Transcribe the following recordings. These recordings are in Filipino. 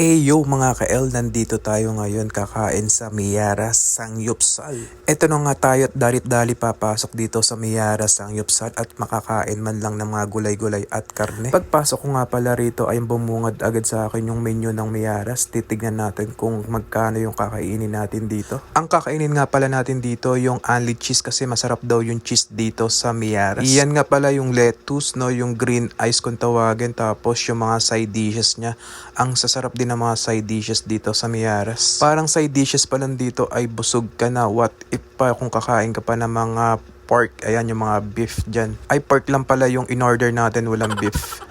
Eh yo mga ka-L, nandito tayo ngayon kakain sa Miyara Sangyupsal. Ito na nga tayo at dalit-dali papasok dito sa Miyara Sangyupsal at makakain man lang ng mga gulay-gulay at karne. Pagpasok ko nga pala rito ay bumungad agad sa akin yung menu ng Miyaras. Titignan natin kung magkano yung kakainin natin dito. Ang kakainin nga pala natin dito yung only cheese kasi masarap daw yung cheese dito sa Miyaras. Iyan nga pala yung lettuce, no, yung green ice kung tawagin tapos yung mga side dishes niya. Ang sasarap din ng mga side dishes dito sa Miyaras. Parang side dishes pa lang dito ay busog ka na. What if pa kung kakain ka pa ng mga pork, ayan yung mga beef dyan. Ay pork lang pala yung in-order natin, walang beef.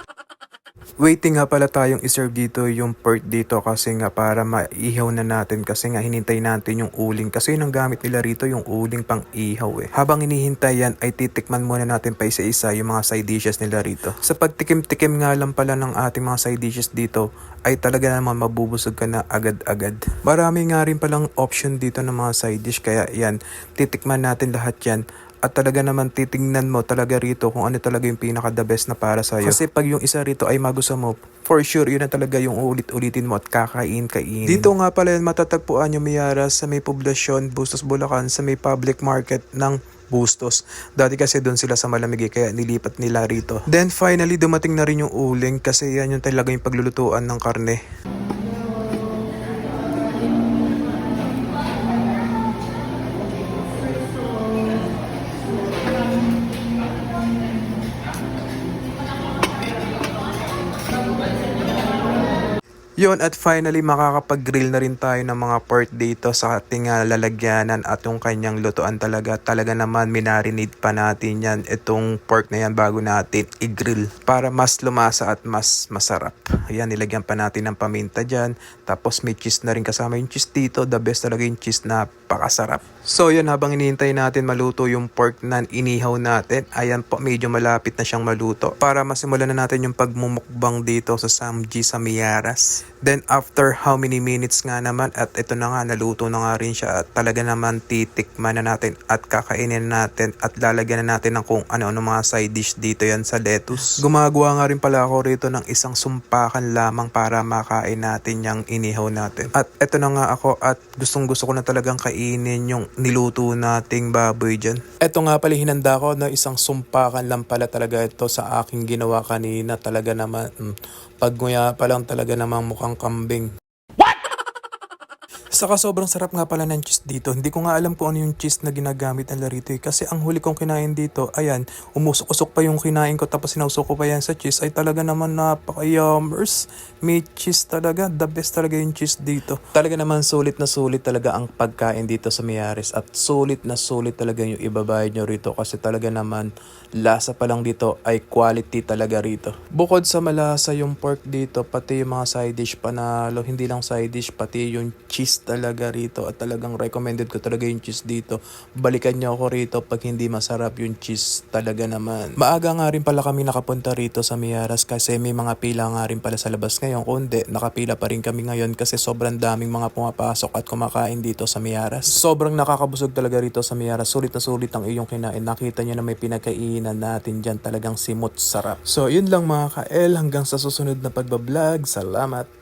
Waiting nga pala tayong iserve dito yung pork dito kasi nga para maihaw na natin kasi nga hinintay natin yung uling kasi yun ang gamit nila rito yung uling pang ihaw eh. Habang hinihintay yan ay titikman muna natin pa isa-isa yung mga side dishes nila rito. Sa pagtikim-tikim nga lang pala ng ating mga side dishes dito ay talaga naman mabubusog ka na agad-agad. Marami nga rin palang option dito ng mga side dish kaya yan titikman natin lahat yan at talaga naman titingnan mo talaga rito kung ano talaga yung pinaka the best na para sa Kasi pag yung isa rito ay magusto mo, for sure yun na talaga yung ulit-ulitin mo at kakain-kain. Dito nga pala yan matatagpuan yung Miyara sa may poblasyon, Bustos, Bulacan, sa may public market ng Bustos. Dati kasi doon sila sa malamig eh, kaya nilipat nila rito. Then finally dumating na rin yung uling kasi yan yung talaga yung paglulutuan ng karne. Yon at finally makakapag-grill na rin tayo ng mga pork dito sa ating ah, lalagyanan at yung kanyang lutuan talaga. Talaga naman minarinate pa natin yan itong pork na yan bago natin i-grill para mas lumasa at mas masarap. Ayan, nilagyan pa natin ng paminta dyan. Tapos may cheese na rin kasama yung cheese dito. The best talaga yung cheese na pakasarap. So yan, habang inihintay natin maluto yung pork na inihaw natin, ayan po, medyo malapit na siyang maluto. Para masimulan na natin yung pagmumukbang dito sa Samji sa Miyaras. Then after how many minutes nga naman at ito na nga naluto na nga rin siya at talaga naman titikman na natin at kakainin natin at lalagyan na natin ng kung ano-ano mga side dish dito yan sa lettuce. Gumagawa nga rin pala ako rito ng isang sumpakan lamang para makain natin yung inihaw natin. At ito na nga ako at gustong gusto ko na talagang kainin yung niluto nating baboy dyan. Ito nga pala hinanda ko na isang sumpakan lang pala talaga ito sa aking ginawa kanina talaga naman. Mm, Pagnguya pa lang talaga namang mukhang kambing. Saka sobrang sarap nga pala ng cheese dito. Hindi ko nga alam kung ano yung cheese na ginagamit nila rito eh. Kasi ang huli kong kinain dito, ayan, umusok-usok pa yung kinain ko tapos sinusok ko pa yan sa cheese. Ay talaga naman napaka-yummers. May cheese talaga. The best talaga yung cheese dito. Talaga naman sulit na sulit talaga ang pagkain dito sa Miyares. At sulit na sulit talaga yung ibabayad nyo rito. Kasi talaga naman lasa pa lang dito ay quality talaga rito. Bukod sa malasa yung pork dito, pati yung mga side dish panalo, hindi lang side dish, pati yung cheese talaga rito at talagang recommended ko talaga yung cheese dito. Balikan niyo ako rito pag hindi masarap yung cheese talaga naman. Maaga nga rin pala kami nakapunta rito sa Miyaras kasi may mga pila nga rin pala sa labas ngayon. Kundi nakapila pa rin kami ngayon kasi sobrang daming mga pumapasok at kumakain dito sa Miyaras. Sobrang nakakabusog talaga rito sa Miyaras. Sulit na sulit ang iyong kinain. Nakita niyo na may pinagkainan natin dyan talagang simot sarap. So yun lang mga ka-L hanggang sa susunod na pagbablog. Salamat!